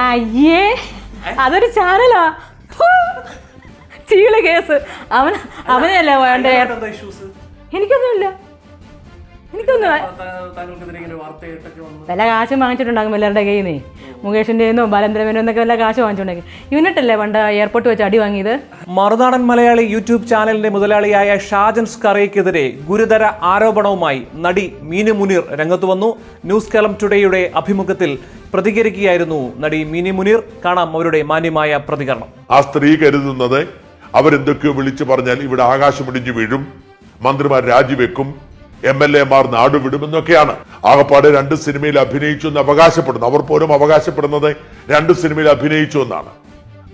അയ്യേ അതൊരു ചാനലാ. ചീള കേസ്. അവൻ അവനല്ലേ വേണ്ട? എനിക്കൊന്നുമില്ല. എനിക്കൊന്നും വില കാശ് വാങ്ങിച്ചിട്ടുണ്ടാകും എല്ലാവരുടെ കയ്യിൽ നിന്ന് മുകേഷിന്റെ നിന്നോ ബാലന്ദ്രമേനോ എന്നൊക്കെ വല്ല കാശ് വാങ്ങിച്ചിട്ടുണ്ടെങ്കിൽ യൂണിറ്റല്ലേ പണ്ട് എയർപോർട്ട് വെച്ച് അടി വാങ്ങിയത്? മറുനാടൻ മലയാളി യൂട്യൂബ് ചാനലിന്റെ മുതലാളിയായ ഷാജൻ സ്കറിയക്കെതിരെ ഗുരുതര ആരോപണവുമായി നടി മീനു മുനീർ രംഗത്ത് വന്നു. ന്യൂസ് കേളം ടുഡേയുടെ അഭിമുഖത്തിൽ പ്രതികരിക്കുകയായിരുന്നു നടി മിനി മുനീർ. കാണാം അവരുടെ മാന്യമായ പ്രതികരണം. ആ സ്ത്രീ കരുതുന്നത് അവരെന്തൊക്കെയോ വിളിച്ചു പറഞ്ഞാൽ ഇവിടെ ആകാശം ഇടിഞ്ഞു വീഴും മന്ത്രിമാർ രാജിവെക്കും എം എൽ എമാർ നാടുവിടുമെന്നൊക്കെയാണ്. ആകപ്പാടെ രണ്ട് സിനിമയിൽ അഭിനയിച്ചു എന്ന് അവകാശപ്പെടുന്നു അവർ പോലും അവകാശപ്പെടുന്നത് രണ്ട് സിനിമയിൽ അഭിനയിച്ചു എന്നാണ്.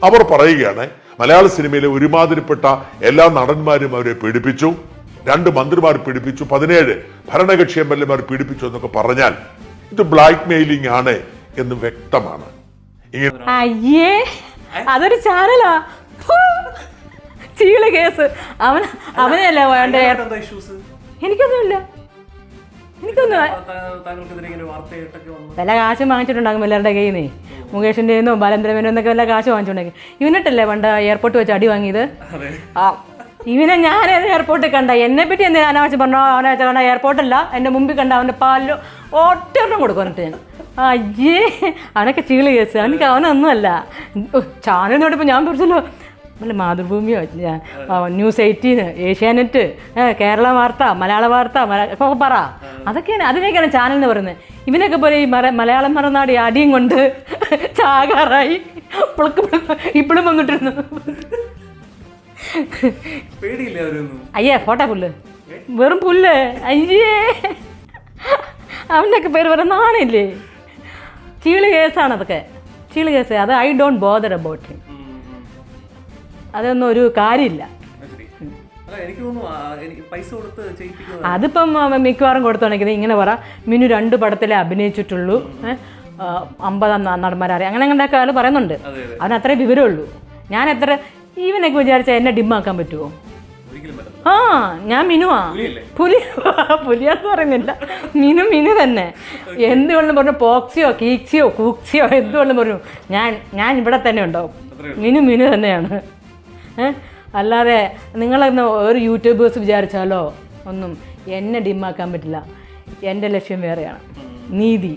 അവർ പറയുകയാണ് മലയാള സിനിമയിലെ ഒരുമാതിരിപ്പെട്ട എല്ലാ നടന്മാരും അവരെ പീഡിപ്പിച്ചു. രണ്ട് മന്ത്രിമാർ പീഡിപ്പിച്ചു. പതിനേഴ് ഭരണകക്ഷി എം എൽ എമാർ പീഡിപ്പിച്ചു എന്നൊക്കെ പറഞ്ഞാൽ ഇത് ബ്ലാക്ക് മെയിലിംഗ് ആണ് എന്ന് വ്യക്തമാണ്. അയ്യേ അതൊരു ചാനലാ. ചീൾ കേസ്. അവൻ അവനല്ലേ വേണ്ട? എന്താ ഇഷ്യൂസ് എനിക്കൊന്നുമില്ല. വല്ല കാശ് വാങ്ങിച്ചിട്ടുണ്ടാകും എല്ലാവരുടെ കയ്യിൽ നിന്നേ. മുകേഷിന്റെ നിന്നോ ബാലന്ദ്രമേനോ എന്നൊക്കെ വല്ല കാശ് വാങ്ങിച്ചിട്ടുണ്ടെങ്കിൽ. യൂണിറ്റല്ലേ പണ്ട് എയർപോർട്ട് വെച്ച് അടി വാങ്ങിയത്? ആ ഇവനെ ഞാൻ എയർപോർട്ടിൽ കണ്ട എന്നെ പറ്റി എന്തെങ്കിലും അനാവശ്യം പറഞ്ഞോ അവനെ വെച്ചാൽ കണ്ട എയർപോർട്ടല്ല എന്റെ മുമ്പിൽ കണ്ട അവന്റെ പാലിൽ ഒറ്റൊരെണ്ണം കൊടുക്കും എന്നിട്ട് ഞാൻ. അയ്യേ അവനൊക്കെ ചീൾ കേസ്. അവനക്ക് അവനൊന്നുമല്ല. ചാനൽ നോട്ടിപ്പോൾ ഞാൻ പിടിച്ചല്ലോ വല്ല മാതൃഭൂമിയോ ഞാൻ, ന്യൂസ് എയ്റ്റീന് ഏഷ്യാനെറ്റ് കേരള വാർത്ത മലയാള വാർത്ത ഒക്കെ പറ. അതൊക്കെയാണ് അതിനൊക്കെയാണ് ചാനൽ എന്ന് പറയുന്നത്. ഇവനൊക്കെ പോലെ ഈ മര മലയാളം മറന്നാടി അടിയും കൊണ്ട് ചാകാറായി. പുളക്ക് ഇപ്പോഴും വന്നിട്ടിരുന്നു. അയ്യേ ഫോട്ടോ പുല്ല്. വെറും പുല്ല്. അയ്യേ. അവന്റെയൊക്കെ പേര് പറയാൻ നാണില്ലേ ചീൾ കേസാണ് അതൊക്കെ. ചീൾ കേസ് അത് I don't bother about him. അതൊന്നും ഒരു കാര്യമില്ല. അതിപ്പം മിക്കവാറും കൊടുത്തുണ്ടെങ്കിൽ ഇങ്ങനെ പറ. മിനു രണ്ട് പടത്തിലേ അഭിനയിച്ചിട്ടുള്ളൂ. അമ്പതാം നടന്മാരെ അങ്ങനെ അങ്ങനെയൊക്കെ ആൾ പറയുന്നുണ്ട്. അവന് അത്രേ വിവരമുള്ളൂ. ഞാൻ എത്ര ഈവനൊക്കെ വിചാരിച്ചാൽ എന്നെ ഡിമ്മാക്കാൻ പറ്റുമോ ആ ഞാൻ മിനുവാ? പുലി പുലിയാന്ന് പറയുന്നില്ല. മിനു മിനു തന്നെ. എന്ത് വേണമെന്ന് പറഞ്ഞു പോക്സിയോ കീക്സിയോ കൂക്സിയോ എന്ത് വേണമെന്ന് പറഞ്ഞു. ഞാൻ ഞാൻ ഇവിടെ തന്നെ ഉണ്ടാവും. മിനു മിനു തന്നെയാണ്. അല്ലാതെ നിങ്ങളെന്ന് ഒരു യൂട്യൂബേഴ്സ് വിചാരിച്ചാലോ ഒന്നും എന്നെ ഡിമാക്കാൻ പറ്റില്ല. എന്റെ ലക്ഷ്യം വേറെയാണ്. നീതി.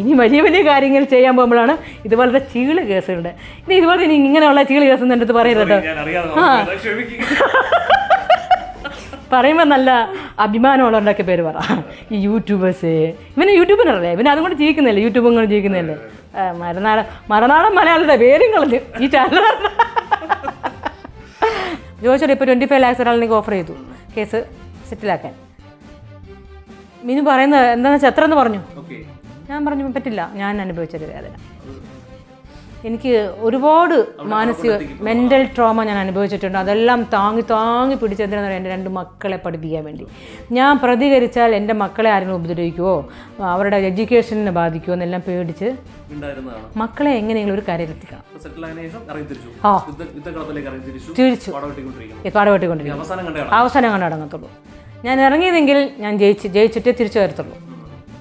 ഇനി വലിയ വലിയ കാര്യങ്ങൾ ചെയ്യാൻ പോകുമ്പോഴാണ് ഇതുപോലത്തെ ചീൾ കേസുകളുടെ ഇനി ഇതുപോലെ ഇനി ഇങ്ങനെയുള്ള ചീൾ കേസ് എന്റെ അടുത്ത് പറയരുത്. ക്ഷമിക്കുക പറയുമ്പോൾ നല്ല അഭിമാനമുള്ളവരുടെയൊക്കെ പേര് പറ. ഈ യൂട്യൂബേഴ്സ്. ഇവന് യൂട്യൂബിനല്ലേ ഇവന് അതുകൊണ്ട് ജീവിക്കുന്നില്ലേ? യൂട്യൂബും കൊണ്ട് ജീവിക്കുന്നില്ലേ? മരനാട മരനാടൻ മരനാടൻ മലയാളിയുടെ പേരും കളഞ്ഞു ഈ ചാനൽ ജോയിച്ചോട് ഇപ്പോൾ ട്വന്റി ഫൈവ് ലാക്സ് നിങ്ങൾക്ക് ഓഫർ ചെയ്തു. കേസ് സെറ്റിലാക്കാൻ. മിനു പറയുന്നത് എന്താണെന്ന് വെച്ചാൽ എത്ര എന്ന് പറഞ്ഞു ഞാൻ പറഞ്ഞു പറ്റില്ല. ഞാൻ അനുഭവിച്ചൊരു വേദന. എനിക്ക് ഒരുപാട് മാനസിക മെന്റൽ ട്രോമ ഞാൻ അനുഭവിച്ചിട്ടുണ്ട്. അതെല്ലാം താങ്ങി താങ്ങി പിടിച്ചെന്തിനാന്ന് പറയാം എന്റെ രണ്ട് മക്കളെ പഠിപ്പിക്കാൻ വേണ്ടി. ഞാൻ പ്രതികരിച്ചാൽ എന്റെ മക്കളെ ആരെങ്കിലും ഉപദ്രവിക്കുമോ അവരുടെ എഡ്യൂക്കേഷനെ ബാധിക്കുമോ എന്നെല്ലാം പേടിച്ച് മക്കളെ എങ്ങനെയെങ്കിലും ഒരു കാര്യം എത്തിക്കാം സെറ്റിൽ ആയതിനു ശേഷം ഇറങ്ങി തിരിച്ചു. ആ. തിരിച്ചു പാടവെട്ടിക്കൊണ്ടിരിക്കും അവസാനം കണ്ട് അടങ്ങത്തുള്ളൂ ഞാൻ ഇറങ്ങിയതെങ്കിൽ ഞാൻ ജയിച്ച് ജയിച്ചിട്ടേ തിരിച്ചു വരത്തുള്ളൂ.